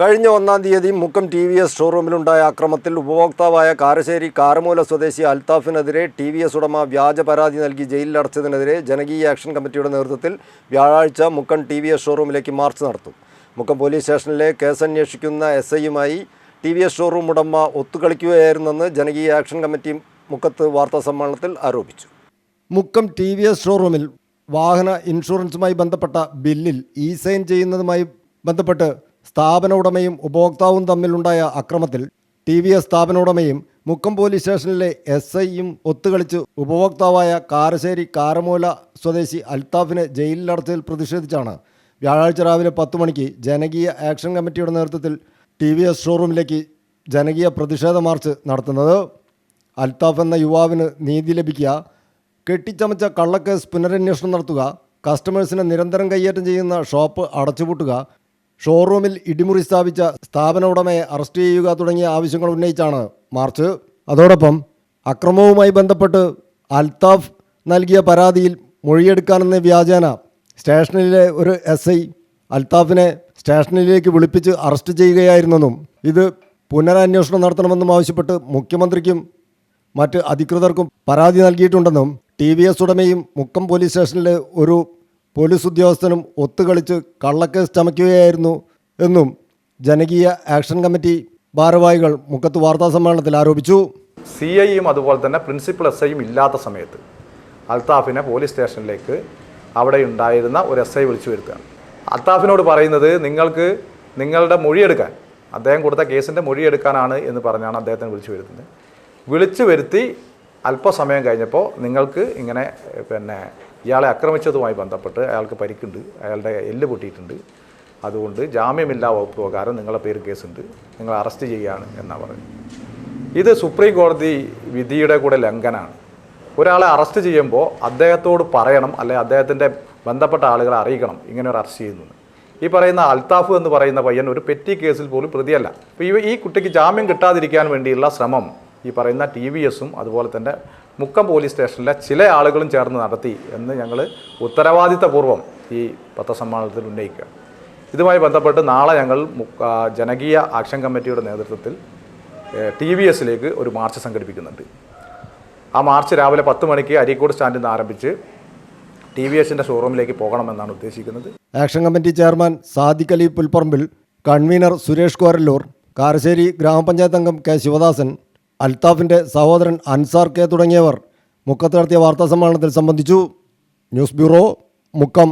കഴിഞ്ഞ ഒന്നാം തീയതി മുക്കം ടി വി എസ് ഷോറൂമിലുണ്ടായ അക്രമത്തിൽ ഉപഭോക്താവായ കാരശ്ശേരി കാരമൂല സ്വദേശി അൽത്താഫിനെതിരെ ടി വി എസ് ഉടമ വ്യാജ പരാതി നൽകി ജയിലിലടച്ചതിനെതിരെ ജനകീയ ആക്ഷൻ കമ്മിറ്റിയുടെ നേതൃത്വത്തിൽ വ്യാഴാഴ്ച മുക്കം ടി വി എസ് ഷോറൂമിലേക്ക് മാർച്ച് നടത്തും. മുക്കം പോലീസ് സ്റ്റേഷനിലെ കേസന്വേഷിക്കുന്ന എസ് ഐയുമായി ടി വി എസ് ഷോറൂം ഉടമ ഒത്തുകളിക്കുകയായിരുന്നെന്ന് ജനകീയ ആക്ഷൻ കമ്മിറ്റി മുക്കത്ത് വാർത്താ സമ്മേളനത്തിൽ ആരോപിച്ചു. മുക്കം ടി വി എസ് ഷോറൂമിൽ വാഹന ഇൻഷുറൻസുമായി ബന്ധപ്പെട്ട ബില്ലിൽ ഇ സൈൻ ചെയ്യുന്നതുമായി ബന്ധപ്പെട്ട് സ്ഥാപന ഉടമയും ഉപഭോക്താവും തമ്മിലുണ്ടായ അക്രമത്തിൽ ടി വി എസ് സ്ഥാപന ഉടമയും മുക്കം പോലീസ് സ്റ്റേഷനിലെ എസ് ഐയും ഒത്തുകളിച്ച് ഉപഭോക്താവായ കാരശ്ശേരി കാരമൂല സ്വദേശി അൽത്താഫിനെ ജയിലിലടച്ചതിൽ പ്രതിഷേധിച്ചാണ് വ്യാഴാഴ്ച രാവിലെ പത്ത് മണിക്ക് ജനകീയ ആക്ഷൻ കമ്മിറ്റിയുടെ നേതൃത്വത്തിൽ ടി വി എസ് ഷോറൂമിലേക്ക് ജനകീയ പ്രതിഷേധ മാർച്ച് നടത്തുന്നത്. അൽത്താഫ് എന്ന യുവാവിന് നീതി ലഭിക്കുക കെട്ടിച്ചമച്ച കള്ളക്കേസ് പുനരന്വേഷണം നടത്തുക കസ്റ്റമേഴ്സിനെ നിരന്തരം കൈയേറ്റം ചെയ്യുന്ന ഷോപ്പ് അടച്ചുപൂട്ടുക ഷോറൂമിൽ ഇടിമുറി സ്ഥാപിച്ച സ്ഥാപന ഉടമയെ അറസ്റ്റ് ചെയ്യുക തുടങ്ങിയ ആവശ്യങ്ങൾ ഉന്നയിച്ചാണ് മാർച്ച്. അതോടൊപ്പം അക്രമവുമായി ബന്ധപ്പെട്ട് അൽത്താഫ് നൽകിയ പരാതിയിൽ മൊഴിയെടുക്കാനെന്ന വ്യാജേന സ്റ്റേഷനിലെ ഒരു എസ് ഐ അൽത്താഫിനെ സ്റ്റേഷനിലേക്ക് വിളിപ്പിച്ച് അറസ്റ്റ് ചെയ്യുകയായിരുന്നെന്നും ഇത് പുനരന്വേഷണം നടത്തണമെന്നും ആവശ്യപ്പെട്ട് മുഖ്യമന്ത്രിക്കും മറ്റ് അധികൃതർക്കും പരാതി നൽകിയിട്ടുണ്ടെന്നും ടി വി എസ് ഉടമയും മുക്കം പോലീസ് സ്റ്റേഷനിലെ ഒരു പോലീസ് ഉദ്യോഗസ്ഥനും ഒത്തുകളിച്ച് കള്ളക്കേസ് ചമയ്ക്കുകയായിരുന്നു എന്നും ജനകീയ ആക്ഷൻ കമ്മിറ്റി ഭാരവാഹികൾ മുക്കത്ത് വാർത്താ സമ്മേളനത്തിൽ ആരോപിച്ചു. സി ഐയും അതുപോലെ തന്നെ പ്രിൻസിപ്പൽ എസ് ഐയും ഇല്ലാത്ത സമയത്ത് അൽത്താഫിനെ പോലീസ് സ്റ്റേഷനിലേക്ക് അവിടെ ഉണ്ടായിരുന്ന ഒരു എസ് ഐ വിളിച്ചു വരുത്തുകയാണ്. അൽത്താഫിനോട് പറയുന്നത് നിങ്ങൾക്ക് നിങ്ങളുടെ മൊഴിയെടുക്കാൻ അദ്ദേഹം കൊടുത്ത കേസിന്റെ മൊഴിയെടുക്കാനാണ് എന്ന് പറഞ്ഞാണ് അദ്ദേഹത്തെ വിളിച്ചു വരുത്തുന്നത്. വിളിച്ചു വരുത്തി അല്പസമയം കഴിഞ്ഞപ്പോൾ നിങ്ങൾക്ക് ഇങ്ങനെ പിന്നെ ഇയാളെ ആക്രമിച്ചതുമായി ബന്ധപ്പെട്ട് അയാൾക്ക് പരിക്കുണ്ട്. അയാളുടെ എല്ല് പൊട്ടിയിട്ടുണ്ട്. അതുകൊണ്ട് ജാമ്യമില്ലാ വകുപ്പ് പ്രകാരം നിങ്ങളുടെ പേര് കേസുണ്ട്. നിങ്ങൾ അറസ്റ്റ് ചെയ്യുകയാണ് എന്നാണ് പറയുന്നത്. ഇത് സുപ്രീം കോടതി വിധിയുടെ കൂടെ ലംഘനമാണ്. ഒരാളെ അറസ്റ്റ് ചെയ്യുമ്പോൾ അദ്ദേഹത്തോട് പറയണം അല്ലെങ്കിൽ അദ്ദേഹത്തിന്റെ ബന്ധപ്പെട്ട ആളുകളെ അറിയിക്കണം. ഇങ്ങനെ ഒരു അറസ്റ്റ് ചെയ്യുന്നു. ഈ പറയുന്ന അൽത്താഫ് എന്ന് പറയുന്ന പയ്യൻ ഒരു പെറ്റി കേസിൽ പോലും പ്രതിയല്ല. അപ്പോൾ ഈ ഈ കുട്ടിക്ക് ജാമ്യം കിട്ടാതിരിക്കാൻ വേണ്ടിയുള്ള ശ്രമം ഈ പറയുന്ന ടി വി എസും അതുപോലെ തന്നെ മുക്കം പോലീസ് സ്റ്റേഷനിലെ ചില ആളുകളും ചേർന്ന് നടത്തി എന്ന് ഞങ്ങൾ ഉത്തരവാദിത്തപൂർവം ഈ പത്രസമ്മേളനത്തിൽ ഉന്നയിക്കുക. ഇതുമായി ബന്ധപ്പെട്ട് നാളെ ഞങ്ങൾ ജനകീയ ആക്ഷൻ കമ്മിറ്റിയുടെ നേതൃത്വത്തിൽ ടി വി എസിലേക്ക് ഒരു മാർച്ച് സംഘടിപ്പിക്കുന്നുണ്ട്. ആ മാർച്ച് രാവിലെ പത്ത് മണിക്ക് അരീക്കോട് സ്റ്റാൻഡിൽ നിന്ന് ആരംഭിച്ച് ടി വി എസിന്റെ ഷോറൂമിലേക്ക് പോകണമെന്നാണ് ഉദ്ദേശിക്കുന്നത്. Action committee chairman Sadiq Ali Pulparambil convener Suresh Korallur Karassery ഗ്രാമപഞ്ചായത്ത് അംഗം കെ ശിവദാസൻ അൽത്താഫിന്റെ സഹോദരൻ അൻസാർ കെ തുടങ്ങിയവർ മുക്കത്ത് നടത്തിയ വാർത്താ സമ്മേളനത്തിൽ സംബന്ധിച്ചു. News bureau Mukkam.